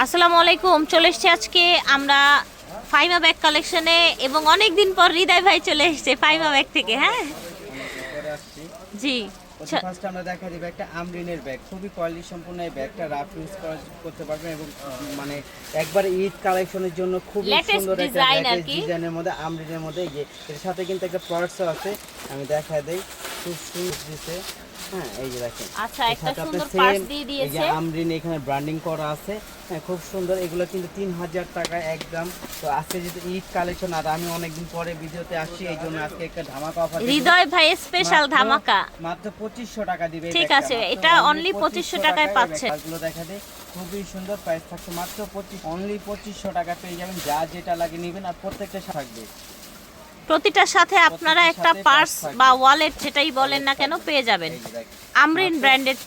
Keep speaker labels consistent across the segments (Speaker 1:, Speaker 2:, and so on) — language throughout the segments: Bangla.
Speaker 1: আসসালামু আলাইকুম চলে এসছি আজকে আমরা ফাইমা ব্যাগ কালেকশনে এবং অনেক দিন পর হৃদয় ভাই চলে এসেছে ফাইমা ব্যাগ থেকে হ্যাঁ? জি ছ-
Speaker 2: ফার্স্ট আমরা দেখা দিব একটা আমরিনের ব্যাগ খুবই কোয়ালিটি সম্পূর্ণ এই ব্যাগটা রাফ ইউজ করতে পারবেন এবং মানে একবার ঈদ কালেকশনের জন্য
Speaker 1: খুব
Speaker 2: সুন্দর একটা
Speaker 1: আর কি।
Speaker 2: ডিজাইনের মধ্যে আমরিনের মধ্যে এই যে এর সাথে কিন্তু একটা পার্সও আছে আমি দেখা দেই। খুব সুন্দর দিছে। হ্যাঁ এই যে দেখেন।
Speaker 1: আচ্ছা একটা সুন্দর পার্স দিয়ে দিয়েছে।
Speaker 2: আমরিন এখানে ব্র্যান্ডিং করা আছে। হ্যাঁ খুব সুন্দর। এগুলো কিন্তু তিন হাজার টাকা একদম। তো আজকে যেহেতু ঈদ কালেকশন আর আমি অনেকদিন পরে ভিডিওতে আসছি এই জন্য আজকে একটা ধামাকা অফার
Speaker 1: হৃদয় ভাই স্পেশাল ধামাকা।
Speaker 2: মাত্র পঁচিশশো টাকা দিবে
Speaker 1: ঠিক আছে, এটা only
Speaker 2: 2500
Speaker 1: 2500 টাকায় পাচ্ছেন।
Speaker 2: ব্যাগগুলো দেখা দেয় খুবই সুন্দর প্রাইস থাকছে মাত্র পঁচিশ অনলি পঁচিশশো টাকা পেয়ে যাবেন যা যেটা লাগে নেবেন আর প্রত্যেকটা থাকবে।
Speaker 1: প্রতিটার সাথে আপনারা একটা পার্স বা ওয়ালেট যেটাই বলেন না কেন পেয়ে যাবেন। আমরিন ব্র্যান্ডেড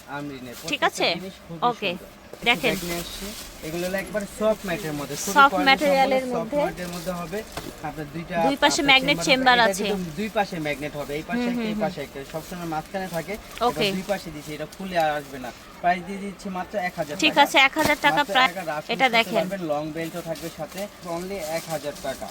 Speaker 1: ঠিক আছে? ওকে, দেখেন।
Speaker 2: এগুলো একবার সফট ম্যাটের মধ্যে। সম্পন্ন soft
Speaker 1: মধ্যে।
Speaker 2: ম্যাটের মধ্যে হবে। আপনার দুইটা
Speaker 1: দুই পাশে
Speaker 2: chamber এটা
Speaker 1: আছে।
Speaker 2: দুই পাশে ম্যাগনেট হবে। এই পাশে একটা এই পাশে একটা। সবসময় মাঝখানে থাকে।
Speaker 1: Okay.
Speaker 2: দুই পাশে দিছি এটা খুলে আর আসবে না। প্রাইস দিয়ে দিচ্ছি মাত্র 1000
Speaker 1: ঠিক আছে এক হাজার টাকা প্রায় এটা দেখেন।
Speaker 2: লং বেল্টও থাকবে সাথে। অনলি এক হাজার টাকা।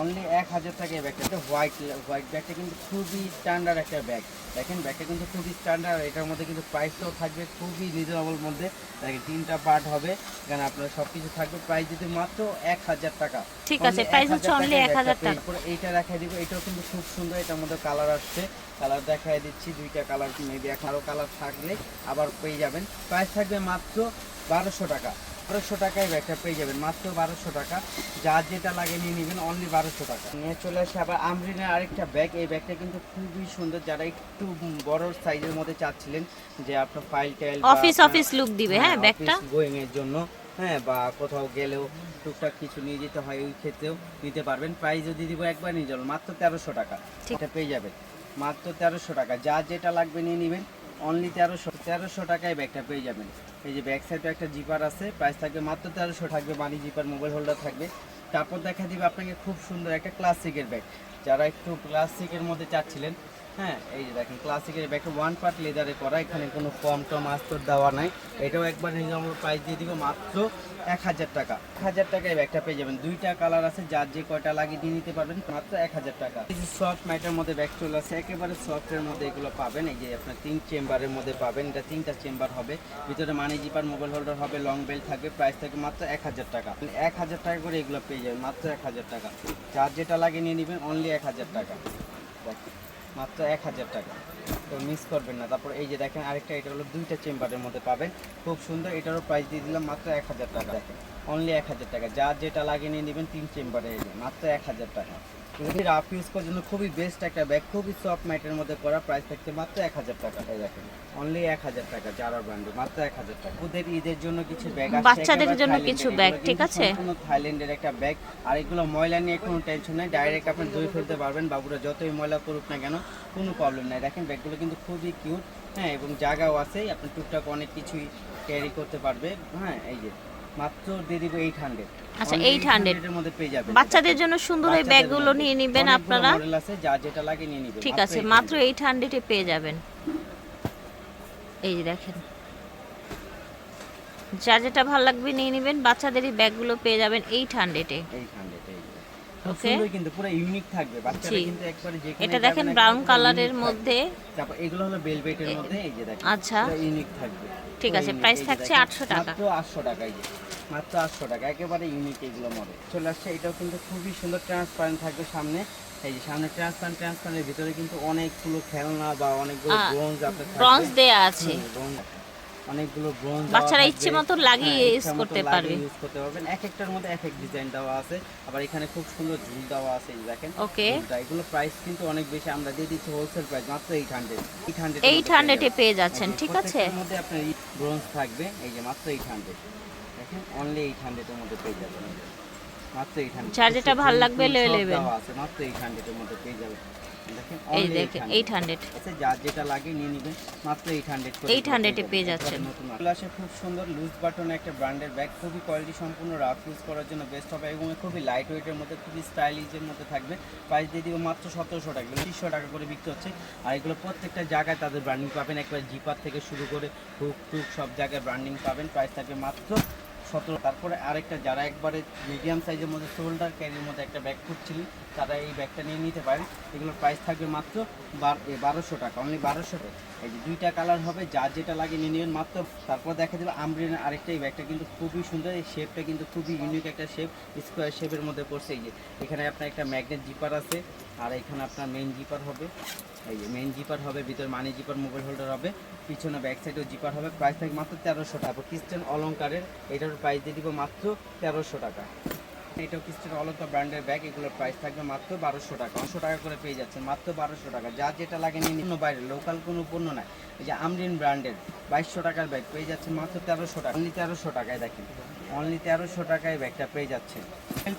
Speaker 2: অনলি এক হাজার টাকা এই ব্যাগটা হোয়াইট হোয়াইট ব্যাগটা কিন্তু খুবই স্ট্যান্ডার্ড একটা ব্যাগ দেখেন ব্যাগটা কিন্তু খুবই স্ট্যান্ডার্ড এটার মধ্যে কিন্তু প্রাইসটাও থাকবে খুবই রিজনেবল মধ্যে। দেখেন তিনটা পার্ট হবে। এখানে আপনার সব কিছু থাকবে। প্রাইস যদি মাত্র এক হাজার টাকা।
Speaker 1: ঠিক আছে, price হচ্ছে
Speaker 2: 1000
Speaker 1: only
Speaker 2: টাকায়
Speaker 1: 1000
Speaker 2: ব্যাগটা
Speaker 1: টাকা।
Speaker 2: এইটা দেখাই দিব। এটাও কিন্তু খুব সুন্দর। এটার মধ্যে কালার আসছে। কালার দেখাই দিচ্ছি। দুইটা কালার মেবি এখন আরও কালার থাকলে আবার পেয়ে যাবেন। প্রাইস থাকবে মাত্র বারোশো টাকা। বারোশো টাকায় ব্যাগটা পেয়ে যাবেন মাত্র বারোশো টাকা। যার যেটা লাগে নিয়ে নেবেন অনলি বারোশো টাকা। নিয়ে চলে আসে আবার আমরিনের আরেকটা ব্যাগ। এই ব্যাগটা কিন্তু খুবই সুন্দর। যারা একটু বড় সাইজের মধ্যে চাচ্ছিলেন যে আপনার file tile
Speaker 1: office office look দিবে হ্যাঁ ব্যাগটা?
Speaker 2: গোয়িং এর জন্য হ্যাঁ বা কোথাও গেলেও টুকটাক কিছু নিয়ে যেতে হয় ওই ক্ষেত্রেও নিতে পারবেন। প্রাইস যদি দিব একবার নিয়ে যাবেন মাত্র তেরোশো টাকা। এটা পেয়ে যাবেন মাত্র তেরোশো টাকা। যা যেটা লাগবে নিয়ে নেবেন অনলি তেরোশো তেরোশো টাকায় ব্যাগটা পেয়ে যাবেন। এই যে ব্যাক সাইডে একটা জিপার আছে প্রাইস থাকবে মাত্র তেরোশো থাকবে মানি জিপার মোবাইল হোল্ডার থাকবে। তারপর দেখা দিবে আপনাকে খুব সুন্দর একটা ক্লাসিকের ব্যাগ যারা একটু ক্লাসিকের মধ্যে চাচ্ছিলেন হ্যাঁ এই যে দেখেন ক্লাসিকের ব্যাগটা ওয়ান পার্ট লেদারে করা, এখানে কোনো ফর্ম টম, আস্তর দেওয়া নাই। এটাও একবার রিজনেবল দিয়ে দিব মাত্র এক হাজার টাকা। হাজার টাকায় ব্যাগটা পেয়ে যাবেন। দুইটা কালার যার যে কয়টা নিতে পারবেন, মাত্র এক হাজার টাকা। সফট মধ্যে একেবারে সফটের মধ্যে এগুলো পাবেন। এই যে আপনার তিন চেম্বারের মধ্যে পাবেন, এটা চেম্বার হবে। ভিতরে মোবাইল হোল্ডার হবে লং বেল্ট থাকবে প্রাইস থাকবে মাত্র এক হাজার টাকা। এক হাজার টাকা করে এগুলো পেয়ে যাবেন, মাত্র এক হাজার টাকা। যার যেটা লাগিয়ে নিয়ে নেবেন অনলি এক হাজার টাকা। মাত্র এক হাজার টাকা। তো মিস করবেন না। তারপর এই যে দেখেন, আরেকটা, এটা হলো দুইটা চেম্বারের মধ্যে পাবেন। খুব সুন্দর, এটারও প্রাইস দিয়ে দিলাম মাত্র এক হাজার টাকা। অনলি এক হাজার টাকা। যা যেটা লাগিয়ে নিয়ে নেবেন তিন চেম্বারে মাত্র এক হাজার টাকা। রাফ ইউজ করার জন্য খুবই বেস্ট একটা ব্যাগ খুবই সফট ম্যাটের মধ্যে করা প্রাইস থাকছে মাত্র এক হাজার টাকা। এই দেখেন অনলি এক হাজার টাকা যারা ব্র্যান্ডে মাত্র এক হাজার টাকা। ওদের ঈদের জন্য কিছু ব্যাগ আছে
Speaker 1: বাচ্চাদের জন্য কিছু ব্যাগ, ঠিক আছে?
Speaker 2: সম্পূর্ণ থাইল্যান্ডের একটা ব্যাগ আর এগুলো ময়লা নিয়ে কোনো টেনশন নেই ডাইরেক্ট আপনি ধুয়ে ফেলতে পারবেন। বাবুরা যতই ময়লা করুক না কেন কোনো প্রবলেম নাই। দেখেন ব্যাগগুলো কিন্তু খুবই কিউট হ্যাঁ এবং জায়গাও আছে আপনি টুকটাক অনেক কিছুই ক্যারি করতে পারবে। হ্যাঁ এই যে। মাত্র দিয়ে দিব এইট হান্ড্রেড
Speaker 1: আচ্ছা, 800
Speaker 2: এর মধ্যে পেয়ে যাবেন।
Speaker 1: বাচ্চাদের জন্য সুন্দর এই ব্যাগগুলো নিয়ে নেবেন আপনারা।
Speaker 2: মডেল আছে যা যেটা লাগে নিয়ে নিবেন।
Speaker 1: ঠিক আছে মাত্র এইট হান্ড্রেডে পেয়ে যাবেন। এই যে দেখেন। যা যেটা ভালো লাগবে নিয়ে নেবেন বাচ্চাদের এই ব্যাগগুলো পেয়ে যাবেন এইট হান্ড্রেডে
Speaker 2: 800 এই যে। খুব
Speaker 1: Okay.
Speaker 2: কিন্তু পুরো ইউনিক থাকবে। বাচ্চারা কিন্তু একবারে যেখানে
Speaker 1: এটা দেখেন ব্রাউন কালারের মধ্যে।
Speaker 2: তারপর এগুলো হলো বেলভেটের মধ্যে এই যে দেখেন
Speaker 1: আচ্ছা।
Speaker 2: ইউনিক থাকবে।
Speaker 1: ঠিক আছে,
Speaker 2: যে
Speaker 1: থাকছে 800 টাকা।
Speaker 2: মাত্র 800 টাকা মাত্র 800 টাকা একেবারে ইউনিক এগুলো মডেল চলে আসছে এটাও কিন্তু খুবই সুন্দর ট্রান্সপারেন্ট থাকবে সামনে এই যে সামনে ট্রান্সপারেন্ট ট্রান্সপারেন্টের ভিতরে কিন্তু অনেকগুলো খেলনা বা অনেকগুলো ব্রোঞ্জ আপনার।
Speaker 1: ব্রঞ্জ দেয়া আছে
Speaker 2: অনেকগুলো ব্রোঞ্জ
Speaker 1: বাচ্চারা ইচ্ছে মতো লাগিয়ে use করতে পারবে।
Speaker 2: ইউজ করতে পারবেন এক একটার মধ্যে এক এক ডিজাইন দেওয়া আছে আবার এখানে খুব সুন্দর ঝুল দেওয়া আছে দেখেন. ঝুলটা। এগুলো প্রাইস কিন্তু অনেক বেশি আমরা দিয়ে দিচ্ছি হোলসেল প্রাইস মাত্র eight hundred eight hundred
Speaker 1: eight হান্ড্রেডে পেয়ে যাচ্ছেন ঠিক আছে
Speaker 2: মধ্যে আপনার ব্রোঞ্জ থাকবে এই যে মাত্র এইট হান্ড্রেড দেখেন অনলি এইট হান্ড্রেডের মধ্যে পেয়ে যাবেন। মাত্র এইট হান্ড্রেড
Speaker 1: যেটা ভালো লাগবে লে।
Speaker 2: আছে মাত্র এইট হান্ড্রেডের মধ্যে পেয়ে যাবেন।
Speaker 1: এই দেখেন
Speaker 2: 800
Speaker 1: এইট হান্ড্রেড
Speaker 2: যার যেটা লাগে নিয়ে নিবেন মাত্র এইট হান্ড্রেড
Speaker 1: 800 এ পেয়ে যাচ্ছেন।
Speaker 2: আসে খুব সুন্দর লুজ বাটন একটা ব্র্যান্ডের ব্যাগ খুবই কোয়ালিটি সম্পূর্ণ রাফ ইউজ করার জন্য বেস্ট হবে এবং খুবই লাইট ওয়েটের মধ্যে খুবই স্টাইলিশের মধ্যে থাকবে। প্রাইস দিয়ে দিব মাত্র সতেরোশো টাকা তিরিশশো টাকা করে বিক্রি হচ্ছে। আর এগুলো প্রত্যেকটা জায়গায় তাদের ব্র্যান্ডিং পাবেন। একবার জিপার থেকে শুরু করে হুক টুক সব জায়গায় ব্র্যান্ডিং পাবেন। প্রাইস থাকবে মাত্র সতেরো। তারপরে আরেকটা যারা একবারে মিডিয়াম সাইজের মধ্যে শোল্ডার ক্যারির মধ্যে একটা ব্যাগ খুঁজছিলেন তারা এই ব্যাগটা নিয়ে নিতে পারেন এগুলোর প্রাইস থাকবে মাত্র বারোশো টাকা অনলি বারোশো টাকা। এই যে দুইটা কালার হবে, যার যেটা লাগে নিয়ে নেবেন মাত্র। তারপর দেখা যাবে আমব্রেনের আরেকটা, এই ব্যাগটা কিন্তু খুবই সুন্দর। এই শেপটা কিন্তু খুবই ইউনিক একটা শেপ স্কোয়ার শেপের মধ্যে পড়ছে। এই যে এখানে আপনার একটা ম্যাগনেট জিপার আছে, আর এখানে আপনার মেইন জিপার হবে। এই যে মেইন জিপার হবে, ভিতর মানি জিপার মোবাইল হোল্ডার হবে। পিছনে ব্যাক সাইডেও জিপার হবে। প্রাইস থাকবে মাত্র তেরোশো টাকা। ক্রিস্টান অলঙ্কারের এটার প্রাইস দিয়ে দিব মাত্র তেরোশো টাকা। এটাও কিস্টের অলঙ্কার ব্র্যান্ডের ব্যাগ এগুলোর প্রাইস থাকবে মাত্র বারোশো টাকা। পাঁচশো টাকা করে পেয়ে যাচ্ছেন, মাত্র বারোশো টাকা। যা যেটা লাগে নিয়ে নিন বাইরে লোকাল কোনো পণ্য নাই। এই যে আমরিন ব্র্যান্ডের বাইশশো টাকার ব্যাগ পেয়ে যাচ্ছে মাত্র তেরোশো টাকা। অনলি তেরোশো টাকায় দেখেন অনলি তেরোশো টাকায় ব্যাগটা পেয়ে যাচ্ছে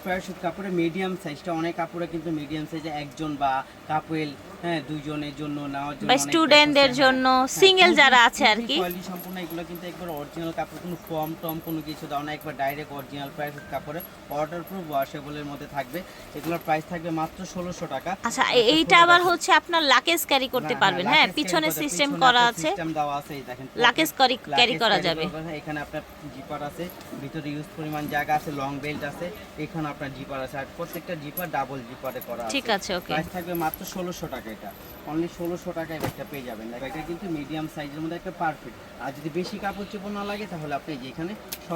Speaker 2: প্যারাশুট কাপড়ে মিডিয়াম সাইজটা অনেক কাপড়ে কিন্তু মিডিয়াম সাইজে একজন বা কাপেল হ্যাঁ দুইজনের জন্য নেওয়ার জন্য
Speaker 1: বা স্টুডেন্টদের
Speaker 2: হ্যাঁ,
Speaker 1: জন্য
Speaker 2: হ্যাঁ,
Speaker 1: সিঙ্গেল যারা আছে আর কি।
Speaker 2: কোয়ালিটি সম্পূর্ণ এগুলো কিন্তু একবার অরিজিনাল কাপড় কোনো ফর্ম টম কোনো কিছু দাও না একবার ডাইরেক্ট অরিজিনাল প্যারাশুট কাপড়ে ওয়াটার প্রুফ ওয়াশেবলের মধ্যে থাকবে। এগুলোর প্রাইস থাকবে মাত্র ষোলোশো টাকা।
Speaker 1: আচ্ছা এইটা আবার হচ্ছে আপনার লাকেজ ক্যারি করতে পারবেন। হ্যাঁ পিছনে সিস্টেম করা আছে।
Speaker 2: সিস্টেম দেওয়া আছে দেখেন
Speaker 1: লাকেজ ক্যারি ক্যারি করা যাবে।
Speaker 2: এখানে আপনার জিপার আছে ভিতরে ইউজ পরিমাণ জায়গা আছে লং বেল্ট আছে এখানে আপনার জিপার আছে আর প্রত্যেকটা জিপার ডাবল জিপারে করা আছে।
Speaker 1: ঠিক আছে ওকে
Speaker 2: প্রাইস থাকবে মাত্র ষোলোশো টাকা। এটা। অনলি ষোলোশো টাকায় ব্যাগটা পেয়ে যাবেন। ব্যাগটা কিন্তু মিডিয়াম সাইজের মধ্যে একটা পারফেক্ট আর যদি বেশি কাপড় চোপড় না লাগে তাহলে আপনি যেখানে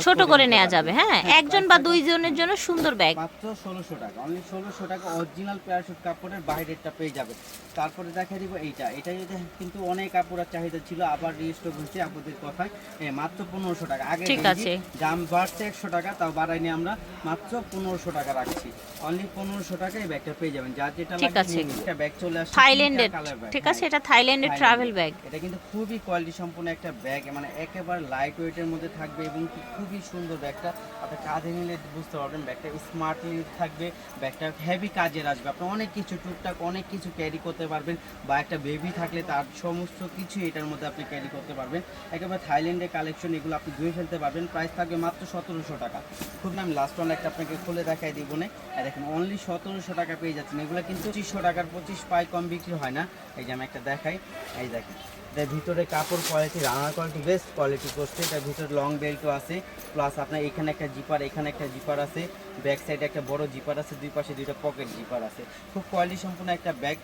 Speaker 1: ছোট করে নেওয়া যাবে হ্যাঁ?
Speaker 2: হ্যাঁ,
Speaker 1: একজন বা দুইজনের জন্য সুন্দর ব্যাগ
Speaker 2: মাত্র ষোলোশো টাকা। অনলি ষোলোশো টাকা অরিজিনাল প্যারাশুট কাপড়ের বাইরেরটা পেয়ে যাবে তারপরে দেখা দিব এইটা। এটা যদি কিন্তু অনেক কাপড়ের চাহিদা ছিল আবার রিস্টক হচ্ছে আপনাদের কথায়। মাত্র পনেরোশো টাকা। আগে
Speaker 1: ঠিক আছে।
Speaker 2: দাম বাড়ছে একশো টাকা তাও বাড়াইনি আমরা মাত্র পনেরোশো টাকা রাখছি। অনলি পনেরোশো টাকায় ব্যাগটা পেয়ে যাবেন। যার যেটা
Speaker 1: ঠিক
Speaker 2: লাগবে
Speaker 1: আছে।
Speaker 2: একটা ব্যাগ চলে আসছে।
Speaker 1: থাইল্যান্ডের ঠিক আছে। এটা থাইল্যান্ডের ট্রাভেল ব্যাগ
Speaker 2: এটা কিন্তু খুবই কোয়ালিটি সম্পন্ন একটা ব্যাগ মানে একেবারে লাইট ওয়েটের মধ্যে থাকবে এবং খুবই সুন্দর ব্যাগটা আপনি কাঁধে নিলে বুঝতে পারবেন ব্যাগটা স্মার্টলি থাকবে ব্যাগটা হেভি কাজের আসবে। আপনি অনেক কিছু টুকটাক অনেক কিছু ক্যারি করতে পারবেন বা একটা বেবি থাকলে তার সমস্ত কিছু এটার মধ্যে আপনি ক্যারি করতে পারবেন। একেবারে থাইল্যান্ডের কালেকশন এগুলো আপনি ধুয়ে ফেলতে পারবেন। প্রাইস থাকবে মাত্র সতেরোশো টাকা। খুব আমি লাস্ট ওয়ান একটা আপনাকে খুলে দেখাই দিব না দেখেন অনলি সতেরোশো টাকা পেয়ে যাচ্ছেন। এগুলো কিন্তু পঁচিশশো টাকার পঁচিশ পাই কম বিক্রি হয় না। এই যে আমি একটা দেখাই। এই দেখেন। এটার ভিতরে কাপড় quality runner quality best quality করছে এটার ভিতরে লং বেল্টও আছে। প্লাস আপনার এখানে একটা জিপার এখানে একটা জিপার আছে। ব্যাক সাইডে একটা বড় জিপার আছে, দুই পাশে দুইটা পকেট জিপার আছে। খুব কোয়ালিটি সম্পূর্ণ একটা ব্যাগ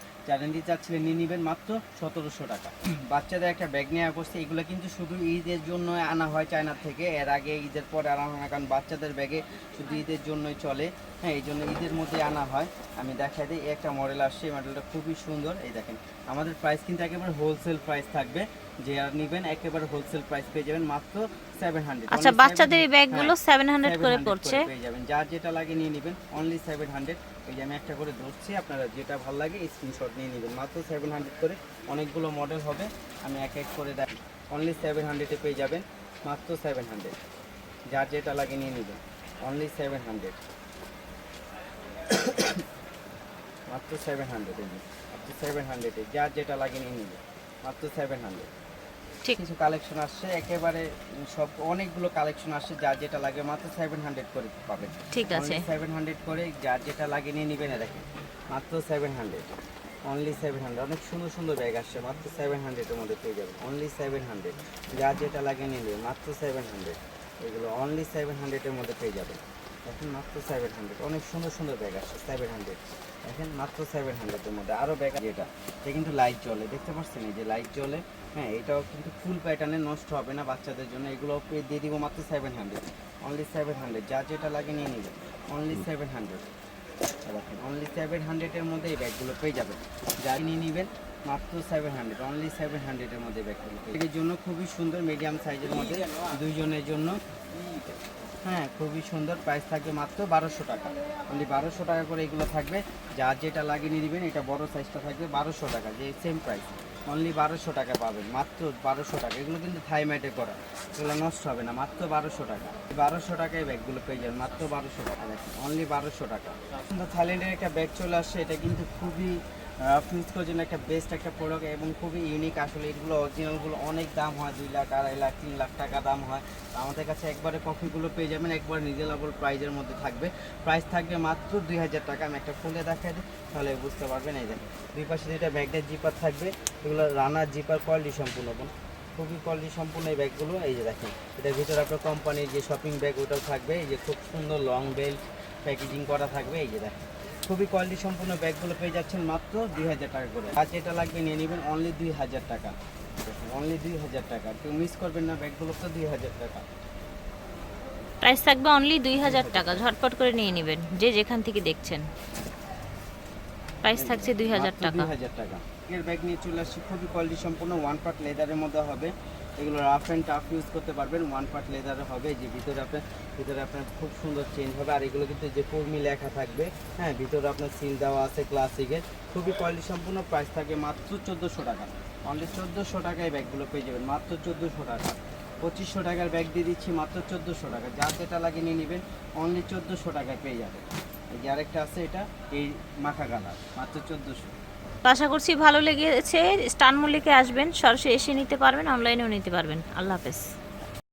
Speaker 2: নিতে চাচ্ছিলেন, নিয়ে নেবেন মাত্র সতেরোশো টাকা। বাচ্চাদের একটা ব্যাগ নেওয়া করছে এগুলো কিন্তু শুধু ঈদের জন্য আনা হয় চায়না থেকে। এর আগে ঈদের পরে আনা হয় না, কারণ বাচ্চাদের ব্যাগে শুধু ঈদের জন্যই চলে। হ্যাঁ এই জন্য ঈদের মধ্যে আনা হয়। আমি দেখাই দিই একটা মডেল আসছে, এই মডেলটা খুবই সুন্দর। এই দেখেন, আমাদের প্রাইস কিন্তু একেবারে হোলসেল প্রাইস থাকবে যে আর নেবেন একেবারে হোলসেল প্রাইস পেয়ে যাবেন মাত্র সেভেন হান্ড্রেড
Speaker 1: আচ্ছা বাচ্চাদের এই ব্যাগগুলো সেভেন হান্ড্রেড করে পড়ছে।
Speaker 2: পেয়ে যাবেন। যার যেটা লাগে নিয়ে নেবেন অনলি সেভেন হান্ড্রেড এই যে আমি একটা করে ধরছি আপনারা যেটা ভালো লাগে স্ক্রিনশট নিয়ে নেবেন। মাত্র সেভেন হান্ড্রেড করে অনেকগুলো মডেল হবে। আমি এক এক করে দেখ অনলি সেভেন হান্ড্রেডে পেয়ে যাবেন মাত্র সেভেন হান্ড্রেড যার যেটা লাগে নিয়ে নেবেন অনলি সেভেন হান্ড্রেড মাত্র সেভেন হান্ড্রেড মাত্র সেভেন হান্ড্রেডে যার যেটা লাগে নিয়ে নেবেন। মাত্র সেভেন হান্ড্রেড
Speaker 1: ঠিক।
Speaker 2: কিছু কালেকশন আসছে একেবারে সব অনেকগুলো কালেকশন আসছে যার যেটা লাগে মাত্র সেভেন হান্ড্রেড করে পাবেন।
Speaker 1: ঠিক আছে।
Speaker 2: সেভেন হান্ড্রেড করে যার যেটা লাগে নিয়ে নেবেন দেখেন মাত্র seven hundred only seven hundred অনেক সুন্দর সুন্দর ব্যাগ আসছে মাত্র সেভেন হান্ড্রেডের মধ্যে পেয়ে যাবেন। অনলি সেভেন হান্ড্রেড যার যেটা লাগে নিয়ে নেবেন মাত্র সেভেন হান্ড্রেড এগুলো অনলি সেভেন হান্ড্রেডের মধ্যে পেয়ে যাবেন। দেখেন মাত্র সেভেন হান্ড্রেড অনেক সুন্দর সুন্দর ব্যাগ আসছে সেভেন হান্ড্রেড দেখেন মাত্র সেভেন হান্ড্রেডের মধ্যে। আরও ব্যাগ যেটা এটা কিন্তু লাইট জ্বলে দেখতে পাচ্ছেন এই যে লাইট জ্বলে হ্যাঁ এটাও কিন্তু ফুল প্যাটার্নে নষ্ট হবে না বাচ্চাদের জন্য এগুলো দিয়ে দিব মাত্র seven hundred only seven hundred যা যেটা লাগে নিয়ে নেবেন অনলি সেভেন হান্ড্রেড দেখেন অনলি সেভেন হান্ড্রেডের মধ্যে এই ব্যাগগুলো পেয়ে যাবেন। যা নিয়ে নেবেন মাত্র সেভেন হান্ড্রেড অনলি সেভেন হান্ড্রেডের মধ্যে ব্যাগগুলো এর জন্য খুবই সুন্দর মিডিয়াম সাইজের মধ্যে দুইজনের জন্য। হ্যাঁ খুবই সুন্দর প্রাইস থাকবে মাত্র বারোশো টাকা। অনলি বারোশো টাকা করে এগুলো থাকবে। যার যেটা লাগিয়ে নিয়ে নেবেন এটা বড় সাইজটা থাকবে বারোশো টাকা, যে সেম প্রাইস অনলি বারোশো টাকা পাবেন, মাত্র বারোশো টাকা। এগুলো কিন্তু থাইম্যাটে করা। এগুলো নষ্ট হবে না, মাত্র বারোশো টাকা। বারোশো টাকায় ব্যাগগুলো পেয়ে যাবেন, মাত্র বারোশো টাকা। দেখেন অনলি বারোশো টাকা। থাইল্যান্ডের একটা ব্যাগ চলে আসছে, এটা কিন্তু খুবই ফিউজ করার জন্য একটা বেস্ট একটা প্রোডাক্ট এবং খুবই ইউনিক আসলে এগুলো অরিজিনালগুলো অনেক দাম হয়, দুই লাখ, আড়াই লাখ, তিন লাখ টাকা দাম হয়। আমাদের কাছে একবারে কফিগুলো পেয়ে যাবেন, একবার রিজনেবল প্রাইজের মধ্যে থাকবে। প্রাইস থাকবে মাত্র দুই হাজার টাকা। আমি একটা খুলে দেখাই দিই, তাহলে বুঝতে পারবেন। এই দেখেন, দুই পাশে দুইটা ব্যাগের জিপার থাকবে। এগুলো রানার জিপার কোয়ালিটি সম্পূর্ণ, বোন। খুবই কোয়ালিটি সম্পূর্ণ এই ব্যাগগুলো এই যে দেখেন, এটার ভিতরে আপনার কোম্পানির যে শপিং ব্যাগ ওটাও থাকবে। এই যে খুব সুন্দর লং বেল্ট প্যাকেজিং করা থাকবে। এই যে দেখেন। খুবই কোয়ালিটি সম্পূর্ণ ব্যাগগুলো পেয়ে যাচ্ছেন মাত্র দুই হাজার টাকা করে। আর যেটা লাগবে নিয়ে নেবেন অনলি দুই হাজার টাকা। অনলি দুই হাজার টাকা। কেউ মিস করবেন না ব্যাগগুলো তো দুই হাজার টাকা।
Speaker 1: প্রাইস থাকবে অনলি দুই হাজার টাকা। ঝটপট করে নিয়ে নেবেন যে যেখান থেকে দেখছেন। প্রাইস থাকছে দুই হাজার টাকা।
Speaker 2: 2000 টাকা। এর ব্যাগ নিয়ে চলে আসছি। খুবই কোয়ালিটি সম্পূর্ণ ওয়ান পার্ট লেদারের মধ্যে হবে। এগুলো রাফ অ্যান্ড টাফ ইউজ করতে পারবেন। ওয়ান পার্ট লেদারে হবে, যে ভিতরে আপনার ভিতরে আপনার খুব সুন্দর চেঞ্জ হবে। আর এগুলো কিন্তু যে কর্মী লেখা থাকবে হ্যাঁ ভিতরে আপনার সিল দেওয়া আছে ক্লাসিকের খুবই কোয়ালিটি সম্পূর্ণ প্রাইস থাকে মাত্র চোদ্দোশো টাকা। অনলি চোদ্দোশো টাকায় ব্যাগগুলো পেয়ে যাবেন, মাত্র চোদ্দোশো টাকা। পঁচিশশো টাকার ব্যাগ দিয়ে দিচ্ছি মাত্র চোদ্দোশো টাকা। যা যেটা লাগে নিয়ে নেবেন অনলি চোদ্দোশো টাকায় পেয়ে যাবেন। এই যে আরেকটা আছে এটা, এই মাখা কালার মাত্র চোদ্দোশো।
Speaker 1: তো আশা করছি ভালো লেগেছে। স্টান মল্লিকে আসবেন, সরাসরি এসে নিতে পারবেন অনলাইনেও নিতে পারবেন। আল্লাহ হাফেজ।